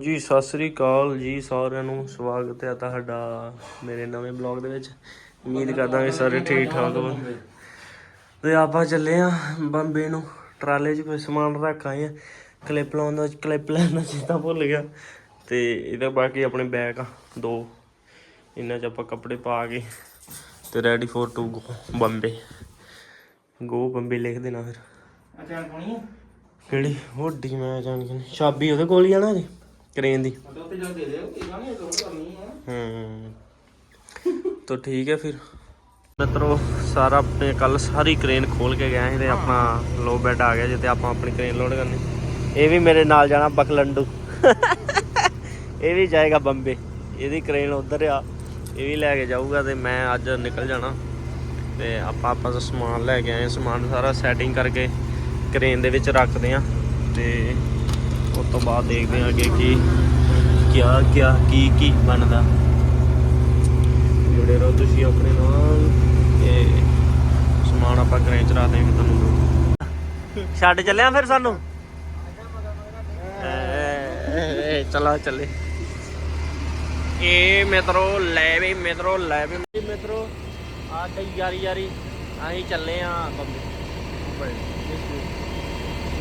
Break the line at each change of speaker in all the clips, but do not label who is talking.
ਜੀ ਸਤਿ ਸ੍ਰੀ ਅਕਾਲ ਜੀ ਸਾਰਿਆਂ ਨੂੰ। ਸਵਾਗਤ ਹੈ ਤੁਹਾਡਾ ਮੇਰੇ ਨਵੇਂ ਬਲੌਗ ਦੇ ਵਿੱਚ। ਉਮੀਦ ਕਰਦਾ ਕਿ ਸਾਰੇ ਠੀਕ ਠਾਕ ਹੋ ਤੇ ਆਪਾਂ ਚੱਲੇ ਆ ਬੰਬੇ ਨੂੰ। ਟਰਾਲੇ 'ਚ ਕੋਈ ਸਮਾਨ ਰੱਖ ਆਏ ਆ। ਕਲਿੱਪ ਲਾਉਣ ਦਾ ਕਲਿੱਪ ਲੈਣ ਦਾ ਚੇਤਾ ਭੁੱਲ ਗਿਆ। ਤੇ ਇਹਦੇ ਬਾਕੀ ਆਪਣੇ ਬੈਗ ਆ ਦੋ। ਇਹਨਾਂ 'ਚ ਆਪਾਂ ਕੱਪੜੇ ਪਾ ਕੇ ਤੇ ready for to go Bombay. Go Bombay ਲਿਖ ਦੇਣਾ ਫਿਰ।
ਹੈ
ਕਿਹੜੀ? ਵੱਡੀ ਮੈਂ ਜਾਣ ਕੇ। ਚਾਬੀ ਉਹਦੇ ਕੋਲ ਹੀ ਆ ਨਾ ਜੀ ਕ੍ਰੇਨ ਦੀ।
ਉੱਤੇ ਜਾ ਦੇ ਦਿਓ ਇਹ ਗਾਣੇ ਤੋਂ ਕਰਨੀ ਹੈ
ਹੂੰ। ਤਾਂ ਠੀਕ ਹੈ ਫਿਰ। ਮਿੱਤਰੋ ਸਾਰਾ ਆਪਣੇ ਕੱਲ ਸਾਰੀ ਕ੍ਰੇਨ ਖੋਲ ਕੇ ਗਏ ਸੀ ਤੇ ਆਪਣਾ ਲੋ ਬੈੱਡ ਆ ਗਿਆ ਜਿੱਤੇ ਆਪਾਂ ਆਪਣੀ ਕ੍ਰੇਨ ਲੋਡ ਕਰਨੀ। ਇਹ ਵੀ ਮੇਰੇ ਨਾਲ ਜਾਣਾ ਬਕਲੰਡੂ। ਇਹ ਵੀ ਜਾਏਗਾ ਬੰਬੇ। ਇਹਦੀ ਕ੍ਰੇਨ ਉਧਰ ਆ। ਇਹ ਵੀ ਲੈ ਕੇ ਜਾਊਗਾ ਤੇ ਮੈਂ ਅੱਜ ਨਿਕਲ ਜਾਣਾ। ਤੇ ਆਪਾਂ ਆਪਾਂ ਦਾ ਸਮਾਨ ਲੈ ਕੇ ਆਏ ਸਮਾਨ ਸਾਰਾ ਸੈਟਿੰਗ ਕਰਕੇ ਕ੍ਰੇਨ ਦੇ ਵਿੱਚ ਰੱਖਦੇ ਆ। ਤੇ ਉਸ ਤੋਂ ਬਾਅਦ ਦੇਖਦੇ ਆ ਅੱਗੇ ਕੀ ਕਿਆ ਕਿਆ, ਕੀ ਕੀ ਬਣਦਾ। ਜੁੜੇ ਰਹੋ ਤੁਸੀਂ ਆਪਣੇ ਨਾਲ ਇਹ ਸਮਾਨ ਆਪਾਂ ਕਰੇ ਚ ਰੱਖਦੇ ਤੁਹਾਨੂੰ ਛੱਡ ਚੱਲਿਆ ਫਿਰ ਸਾਨੂੰ? ਚਲਾ, ਚੱਲੇ। ਇਹ ਮਿੱਤਰੋ, ਲੈ ਵੀ ਮਿੱਤਰੋ, ਲੈ ਵੀ ਮਿੱਤਰੋ। ਆ ਤੇ ਯਾਰੀ ਯਾਰੀ ਅਸੀਂ ਚੱਲੇ ਆ। ਬੰਬੇ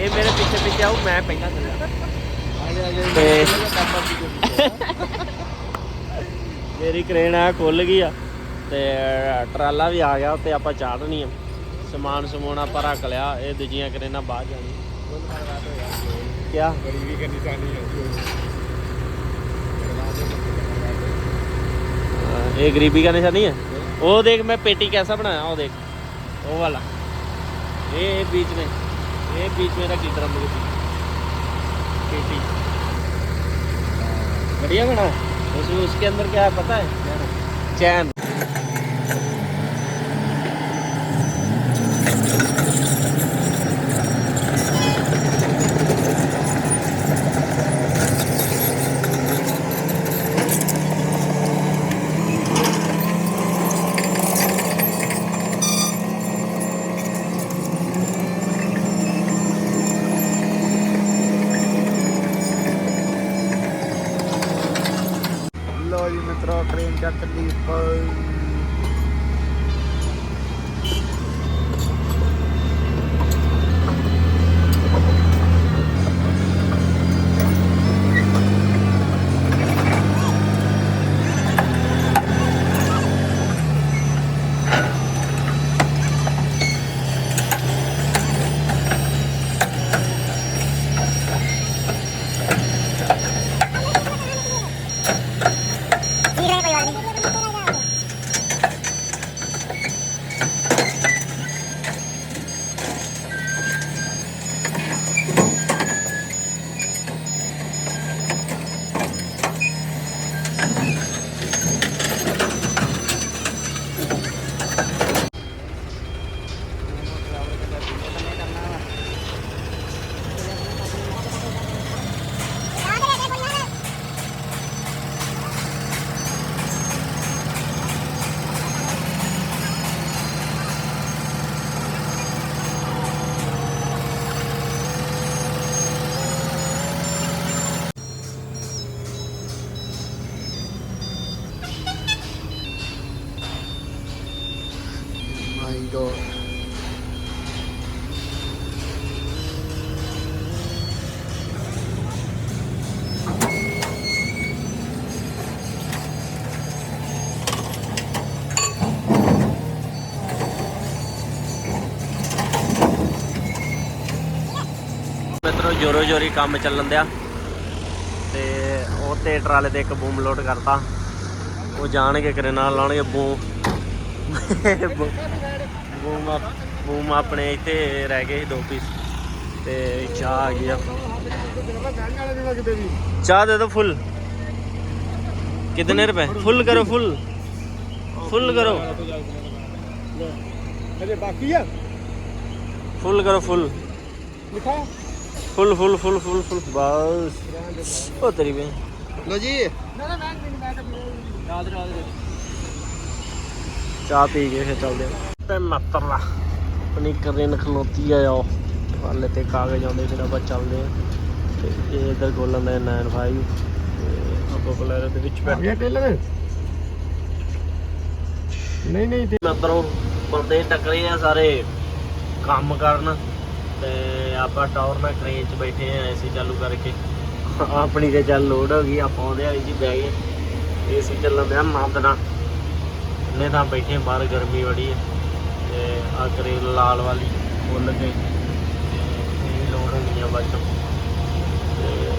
ਇਹ ਮੇਰੇ ਪਿੱਛੇ ਪਿੱਛੇ ਮੇਰੀ ਕਰੇਨ? ਆ ਖੁੱਲ ਗਈ ਆ। ਤੇ ਟਰਾਲਾ ਵੀ ਆ ਗਿਆ ਤੇ ਆਪਾਂ ਚਾੜਨੀ ਆ। ਸਮਾਨ ਸਮੋਣਾ ਆਪਾਂ ਰੱਖ ਲਿਆ ਇਹ ਦੂਜੀਆਂ ਕਰੇਨਾਂ ਬਾਹਰ ਜਾਣੀ ਕਿਆ?
ਗਰੀਬੀ ਕਰਨੀ ਚਾਹਨੀ ਹੈ
ਉਹ ਦੇਖ ਮੈਂ ਪੇਟੀ ਕੈਸਾ ਬਣਾਇਆ ਉਹ ਦੇਖ। ਉਹ ਵਾਲਾ। ਇਹ ਬੀਚ ਨੇ। ये बीच में रखी ड्रम के बीच पेटी बढ़िया बना है उस, उसके अंदर क्या है पता है चैन
ਮਿੱਤਰੋ ਟ੍ਰੇਨ ਚੱਕ ਲਈ
ਜੋਰੋ ਜੋਰੀ ਕੰਮ ਚੱਲਣ ਦਿਆ। ਤੇ ਉਹ ਤੇ ਟਰਾਲੇ ਤੇ ਇੱਕ ਬੂਮ ਲੋਡ ਕਰਤਾ। ਉਹ ਜਾਣਗੇ ਕਰੇ ਨਾਲ ਲਾਉਣਗੇ ਬੂਮ। ਬੂਮ ਬੂਮ ਆਪਣੇ ਇੱਥੇ ਰਹਿ ਗਏ ਦੋ ਪੀਸ ਤੇ ਚਾਹ ਆ ਗਿਆ ਚਾਹ ਦੇ ਦੋ ਫੁੱਲ ਕਿੰਨੇ ਰੁਪਏ? ਫੁੱਲ ਕਰੋ ਫੁੱਲ ਫੁੱਲ ਕਰੋ।
ਅਰੇ ਬਾਕੀ ਆ?
ਫੁੱਲ ਕਰੋ ਫੁੱਲ
ਲਿਖਾ
ਫੁੱਲ ਫੁੱਲ ਫੁੱਲ ਫੁੱਲ ਫੁੱਲ ਬਸ। ਉਹ ਤੇਰੀ ਬਈ
ਲੋ ਜੀ।
ਚਾਹ ਪੀ ਕੇ ਫਿਰ ਚੱਲਦੇ ਆ। ਤੇ ਮਤਰਲਾ ਪਨੀਕਰ ਨੇ ਖਲੋਤੀ ਆ ਉਹ ਵਾਲੇ ਤੇ ਕਾਗਜ਼ ਆਉਂਦੇ ਫਿਰ ਆਪਾਂ ਚੱਲਦੇ ਆ। ਤੇ ਇਹ ਇਧਰ ਗੋਲਨ ਦਾ 95 ਤੇ ਆਪਾਂ ਬਲੈਰ ਦੇ ਵਿੱਚ ਬੈਠ
ਗਿਆ ਨਹੀਂ ਨਹੀਂ
ਮਤਰੋ ਬੰਦੇ ਟੱਕਰੇ ਆ ਸਾਰੇ। ਕੰਮ ਕਰਨ। ਤੇ ਆਪਾਂ ਟਾਵਰ ਨਾਲ ਕ੍ਰੇਨ 'ਚ ਬੈਠੇ ਆ, ਏਸੀ ਚਾਲੂ ਕਰਕੇ। ਆਪਣੀ ਤੇ ਚੱਲ ਲੋਡ ਹੋ ਗਈ, ਆਪਾਂ ਉਹਦੇ ਵਾਲੀ 'ਚ ਬਹਿ ਗਏ। ਏਸੀ ਚੱਲਣ ਦਿਆ ਆਨੰਦ ਨਾਲ ਇੰਨੇ ਤਾਂ ਬੈਠੇ ਬਾਹਰ, ਗਰਮੀ ਬੜੀ ਹੈ ਤੇ ਆ ਕਰੇਨ ਲਾਲ ਵਾਲੀ ਫੁੱਲ ਕੇ ਇਹ ਲੋਡ ਹੁੰਦੀ ਆ ਬਸ। ਤੇ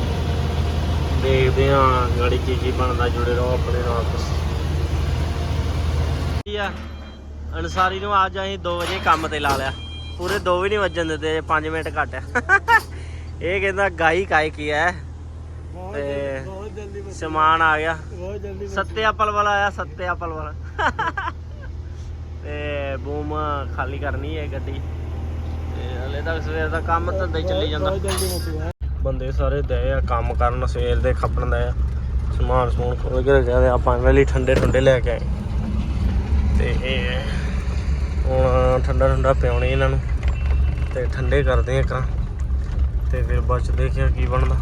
ਦੇਖਦੇ ਆ ਗਾੜੀ ਕੀ ਕੀ ਬਣਦਾ ਜੁੜੇ ਰਹੋ ਆਪਣੇ ਨਾਲ ਬਸ ਆ? ਅਨਸਾਰੀ ਨੂੰ ਅੱਜ ਅਸੀਂ 2 ਵਜੇ ਕੰਮ ਤੇ ਲਾ ਲਿਆ। ਪੂਰੇ 2 ਵੀ ਨਹੀਂ ਵੱਜਣ ਦਿੱਤੇ 5 ਮਿੰਟ ਘੱਟ ਇਹ ਕਹਿੰਦਾ ਗਾਈ ਕਾਇ ਕੀ ਹੈ? ਤੇ
ਬਹੁਤ ਜਲਦੀ
ਸਮਾਨ ਆ ਗਿਆ।
ਬਹੁਤ ਜਲਦੀ
ਸੱਤੇ ਐਪਲ ਵਾਲਾ ਆਇਆ ਸੱਤੇ ਐਪਲ ਵਾਲਾ। ਤੇ ਬੂਮ ਖਾਲੀ ਕਰਨੀ ਹੈ ਗੱਡੀ। ਤੇ ਹਲੇ ਤੱਕ ਸਵੇਰ ਦਾ ਕੰਮ ਧੰਦਾ ਹੀ ਚੱਲੀ ਜਾਂਦਾ। ਬੰਦੇ ਸਾਰੇ ਦਏ ਆ ਕੰਮ ਕਰਨ ਸਵੇਰ ਦੇ ਖੱਪਣ ਦਾ ਆ। ਸਮਾਨ ਸਮੂਨ ਖੋਲ ਕੇ ਰੱਖਿਆ ਤੇ ਆਪਾਂ ਲਈ ਠੰਡੇ ਠੰਡੇ ਲੈ ਕੇ ਆਏ। ਤੇ ਇਹ ਹੁਣ ਠੰਡਾ ਠੰਡਾ ਪਿਆਉਣੇ ਇਹਨਾਂ ਨੂੰ ਤੇ ਠੰਡੇ ਕਰਦੇ ਆ ਕਰਾਂ ਤੇ। ਫਿਰ ਬਾਅਦ ਦੇਖਿਆ ਕੀ ਬਣਦਾ।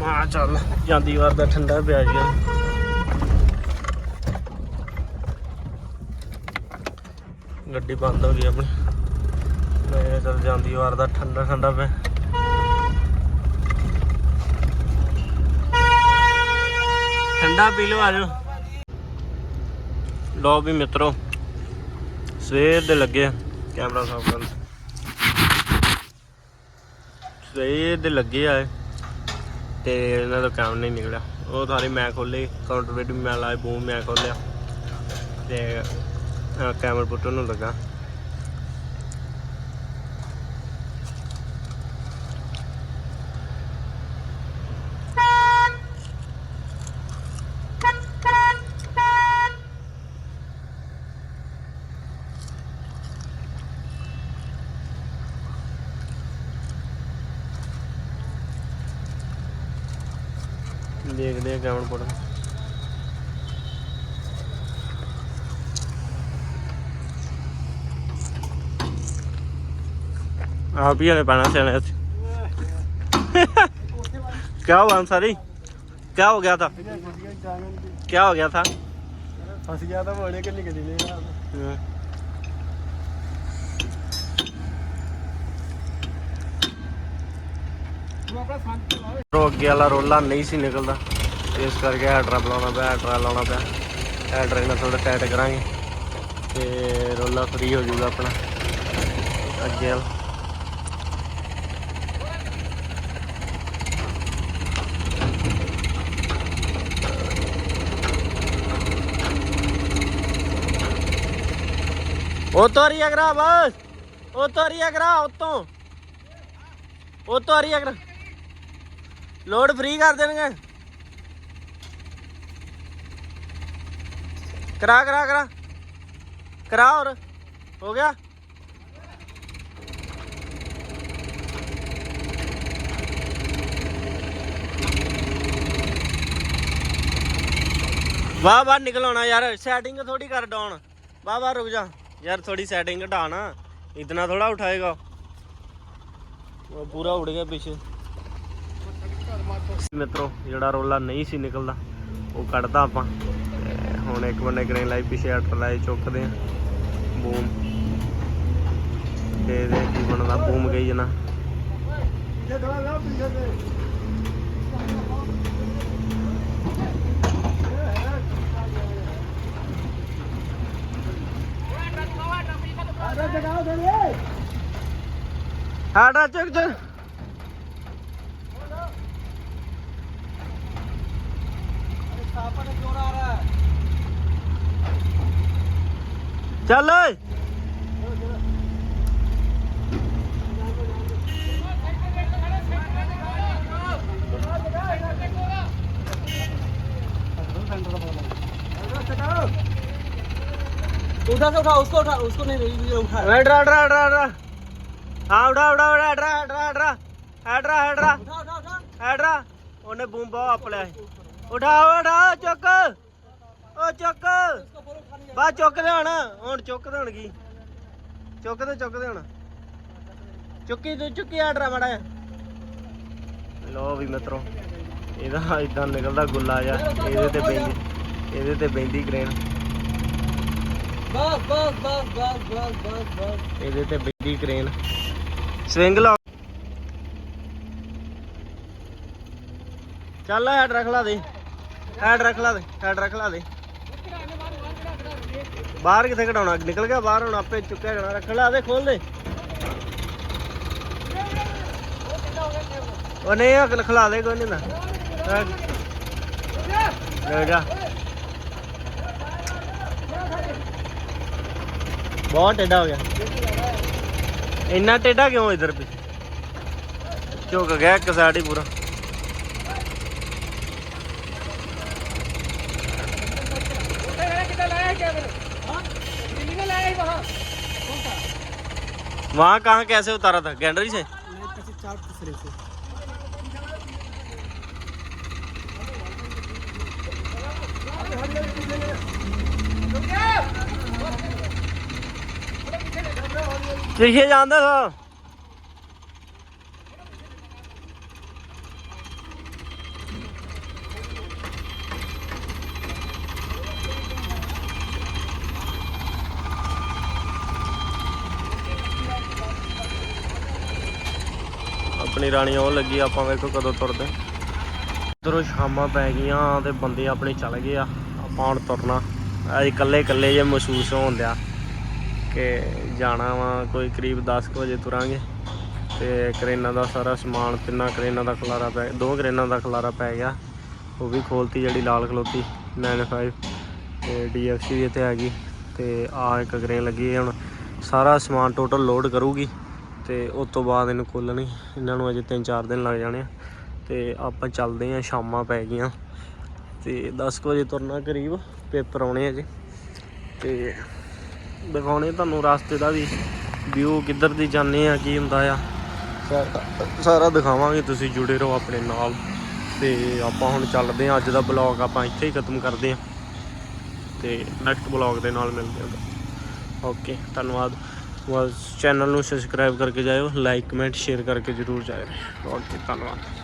ਮਾ ਚੱਲ, ਜਾਂਦੀ ਵਾਰ ਦਾ ਠੰਡਾ ਪਿਆ ਜੀ। ਗੱਡੀ ਬੰਦ ਹੋ ਗਈ ਆਪਣੀ। ਮੈਂ ਚੱਲ ਜਾਂਦੀ ਵਾਰ ਦਾ ਠੰਡਾ ਠੰਡਾ ਪਿਆ। ਠੰਡਾ ਪੀ ਲਓ ਆ ਜਾਓ। ਲੋ ਵੀ ਮਿੱਤਰੋ, ਸਵੇਰ ਦੇ ਲੱਗੇ ਆ, ਕੈਮਰਾ ਸਾਫ਼ ਕਰਨ। ਸਵੇਰ ਦੇ ਲੱਗੇ ਆਏ ਇਹ। ਤੇ ਇਹਨਾਂ ਦਾ ਕੰਮ ਨਹੀਂ ਨਿਕਲਿਆ। ਉਹ ਸਾਰੀ ਮੈਂ ਖੋਲੇ ਕਾਊਂਟਰ ਵੇਟ ਵੀ ਮੈਂ ਲਾਇਆ ਬੂਮ ਮੈਂ ਖੋਲਿਆ ਤੇ ਕੈਮਰਾ ਪੁੱਟਣ ਨੂੰ ਲੱਗਾ। ਦੇਖਦੇ ਆ ਕੈਮਰਾ ਪੁੱਟਣ आप ही हमें पाना चले थे क्या हुआ अंसारी क्या हो गया था क्या हो गया था
ਫਸ ਗਿਆ ਤਾਂ ਬੜੇ ਕਿ ਨਿਕਲੀ
ਰੋ ਅੱਗੇ ਵਾਲਾ ਰੋਲਾ ਨਹੀਂ ਸੀ ਨਿਕਲਦਾ। ਇਸ ਕਰਕੇ ਹੈਡਰਾ ਬੁਲਾਉਣਾ ਪਿਆ, ਹੈਡਰਾ ਲਾਉਣਾ ਪਿਆ। ਹੈਡਰਾ ਨਾਲ ਥੋੜਾ ਟਾਈਟ ਕਰਾਂਗੇ। ਤੇ ਰੋਲਾ ਫ੍ਰੀ ਹੋ ਜਾਊਗਾ ਆਪਣਾ। ਅੱਗੇ ਵਾਲਾ। ਉਤੋਂ ਰੀਆ ਕਰਾ ਬਸ। ਉਤੋਂ ਰੀਆ ਕਰਾ ਉਤੋਂ। ਉਤੋਂ ਰੀਆ ਕਰਾ ਲੋਡ ਫ੍ਰੀ ਕਰ ਦੇਣਗੇ। ਕਰਾ ਕਰਾ ਕਰਾ। ਕਰਾ ਹੋਰ, ਹੋ ਗਿਆ। ਵਾਹ ਵਾਹ ਆਉਣਾ ਯਾਰ ਸੈਟਿੰਗ ਥੋੜੀ ਕਰ ਡਾਉਣ ਵਾਹ ਵਾਹ ਰੁਕ ਜਾ। ਯਾਰ ਥੋੜੀ ਸੈਟਿੰਗ ਘਟਾਣਾ ਇਤਨਾ ਥੋੜਾ ਉਠਾਏਗਾ। ਉਹ ਪੂਰਾ ਉੜ ਗਿਆ ਪਿੱਛੇ। ਮਿੱਤਰੋ ਜਿਹੜਾ ਰੋਲਾ ਨਹੀਂ ਸੀ ਨਿਕਲਦਾ ਉਹ ਕੱਢਦਾ ਆਪਾਂ। ਹੁਣ ਇੱਕ ਬੰਨੇ ਗ੍ਰੇਨ ਲਾਈ ਪਿੱਛੇ ਅਟਰ ਲਾਈ ਚੁੱਕਦੇ ਆ ਬੂਮ ਤੇ ਦੇ ਕੀ ਬਣਦਾ। ਬੂਮ ਗਈ ਜਨਾ। ਹਾੜਾ ਚੁੱਕ ਚੁੱਕ
ਸਾਪਾ ਨੇ ਕਿਉਂ ਆ ਰਹਾ ਹੈ
ਚੱਲ ਓਏ
उधर से उठा उसको उठा उसको नहीं ये उठा
ਹੈਡਰਾ ਹੈਡਰਾ ਹੈਡਰਾ ਹੈਡਰਾ ਹਾਂ ਉਡਾ ਉਡਾ ਉਡਾ ਹੈਡਰਾ ਹੈਡਰਾ ਹੈਡਰਾ ਹੈਡਰਾ ਹੈਡਰਾ
उठा उठा उठा
ਹੈਡਰਾ ਉਹਨੇ ਬੂਮ ਬਾਹ ਆਪ ਲਿਆ ਸੀ। ਉਠਾ ਉਠਾ ਚੁੱਕ ਓ ਚੁੱਕ। ਬਾ ਚੁੱਕ ਦੇ ਹੁਣ ਹੁਣ ਚੁੱਕ ਦੇ ਹੁਣ ਕੀ। ਚੁੱਕ ਦੇ ਚੁੱਕ ਦੇ ਹੁਣ। ਚੁੱਕੀ ਤੂੰ ਚੁੱਕੀ ਆ ਡਰਾ ਮੜਾ ਲੋ ਵੀ ਮਿੱਤਰੋ ਇਹਦਾ ਇਦਾਂ ਨਿਕਲਦਾ ਗੁੱਲਾ ਜਾ ਇਹਦੇ ਤੇ ਬੈਂਦੀ ਇਹਦੇ ਤੇ ਬੈਂਦੀ ਗ੍ਰੇਨ
ਬਸ ਬਸ ਬਸ ਬਸ ਬਸ ਬਸ
ਇਹਦੇ ਤੇ ਬੈਂਦੀ ਗ੍ਰੇਨ ਸਵਿੰਗ ਲਾ। ਚੱਲ ਹੈਡ ਰੱਖ ਲਾ ਦੇ। ਹੈਡ ਰੱਖ ਲਾ ਦੇ ਹੈਡ ਰੱਖ ਲਾ ਦੇ। ਬਾਹਰ ਕਿੱਥੇ ਕਢਾਉਣਾ? ਨਿਕਲ ਗਿਆ ਬਾਹਰ, ਹੁਣ ਆਪੇ ਚੁੱਕਿਆ ਜਾਣਾ। ਰੱਖ ਲਾ ਦੇ, ਖੋਲ ਦੇ। ਉਹ ਨਹੀਂ, ਆ ਖਲਾ ਦੇ, ਕੋਈ ਨਹੀਂ ਨਾ ਲੈ ਜਾ। ਬਹੁਤ ਟੇਡਾ ਹੋ ਗਿਆ। ਇੰਨਾ ਟੇਡਾ ਕਿਉਂ ਇਧਰ ਵੀ? ਝੁਕ ਗਿਆ ਇੱਕ ਸਾਈਡ ਹੀ ਪੂਰਾ। वहाँ कहाँ कैसे उतारा था? गैंडरी से? पीछे जानते था। ਆਪਣੀ ਰਾਣੀ ਉਹ ਲੱਗੀ, ਆਪਾਂ ਵੇਖੋ ਕਦੋਂ ਤੁਰਦੇ ਉਧਰੋਂ ਸ਼ਾਮਾਂ ਪੈ ਗਈਆਂ ਤੇ ਬੰਦੇ ਆਪਣੇ ਚੱਲ ਗਏ ਆ। ਆਪਾਂ ਹੁਣ ਤੁਰਨਾ। ਅੱਜ ਇਕੱਲੇ ਇਕੱਲੇ ਜੇ ਮਹਿਸੂਸ ਹੋਣ ਦਿਆ ਕਿ ਜਾਣਾ ਵਾ, ਕੋਈ ਕਰੀਬ 10 ਕੁ ਵਜੇ ਤੁਰਾਂਗੇ। ਤੇ ਕਰੇਨਾਂ ਦਾ ਸਾਰਾ ਸਮਾਨ, ਤਿੰਨਾਂ ਕਰੇਨਾਂ ਦਾ ਖਲਾਰਾ ਪੈ, ਦੋ ਕਰੇਨਾਂ ਦਾ ਖਲਾਰਾ ਪੈ ਗਿਆ। ਉਹ ਵੀ ਖੋਲਤੀ ਜਿਹੜੀ ਲਾਲ ਖਲੋਤੀ 95 ਤੇ ਡੀਐਫਸੀ ਵੀ ਇੱਥੇ ਆ ਗਈ। ਤੇ ਆ ਇੱਕ ਕਰੇਨ ਲੱਗੀ ਹੁਣ। ਸਾਰਾ ਸਮਾਨ ਟੋਟਲ ਲੋਡ ਕਰੂਗੀ। ਤੇ ਉਸ ਤੋਂ ਬਾਅਦ ਇਹਨੂੰ ਖੋਲਣੀ ਇਹਨਾਂ ਨੂੰ ਅਜੇ 3-4 ਦਿਨ ਲੱਗ ਜਾਣੇ ਆ। ਤੇ ਆਪਾਂ ਚੱਲਦੇ ਆ, ਸ਼ਾਮਾਂ ਪੈ ਗਈਆਂ। ਤੇ 10 ਕੁ ਵਜੇ ਤੁਰਨਾ ਕਰੀਬ, ਪੇਪਰ ਆਉਣੇ ਅਜੇ। ਤੇ ਦਿਖਾਉਣੇ ਤੁਹਾਨੂੰ ਰਸਤੇ ਦਾ ਵੀ ਵਿਊ ਕਿੱਧਰ ਦੀ ਜਾਂਦੇ ਆ, ਕੀ ਹੁੰਦਾ ਆ। ਸਾਰਾ- ਸਾਰਾ ਦਿਖਾਵਾਂਗੇ, ਤੁਸੀਂ ਜੁੜੇ ਰਹੋ ਆਪਣੇ ਨਾਲ। ਤੇ ਆਪਾਂ ਹੁਣ ਚੱਲਦੇ ਆ, ਅੱਜ ਦਾ ਬਲੌਗ ਆਪਾਂ ਇੱਥੇ ਹੀ ਖਤਮ ਕਰਦੇ ਆ। ਤੇ ਨੈਕਸਟ ਬਲੌਗ ਦੇ ਨਾਲ ਮਿਲਦੇ ਹਾਂ ਓਕੇ, ਧੰਨਵਾਦ। ਬਸ ਚੈਨਲ ਨੂੰ ਸਬਸਕ੍ਰਾਈਬ ਕਰਕੇ ਜਾਇਓ ਲਾਈਕ ਕਮੈਂਟ ਸ਼ੇਅਰ ਕਰਕੇ ਜਰੂਰ ਜਾਇਓ। ਓਕੇ ਧੰਨਵਾਦ।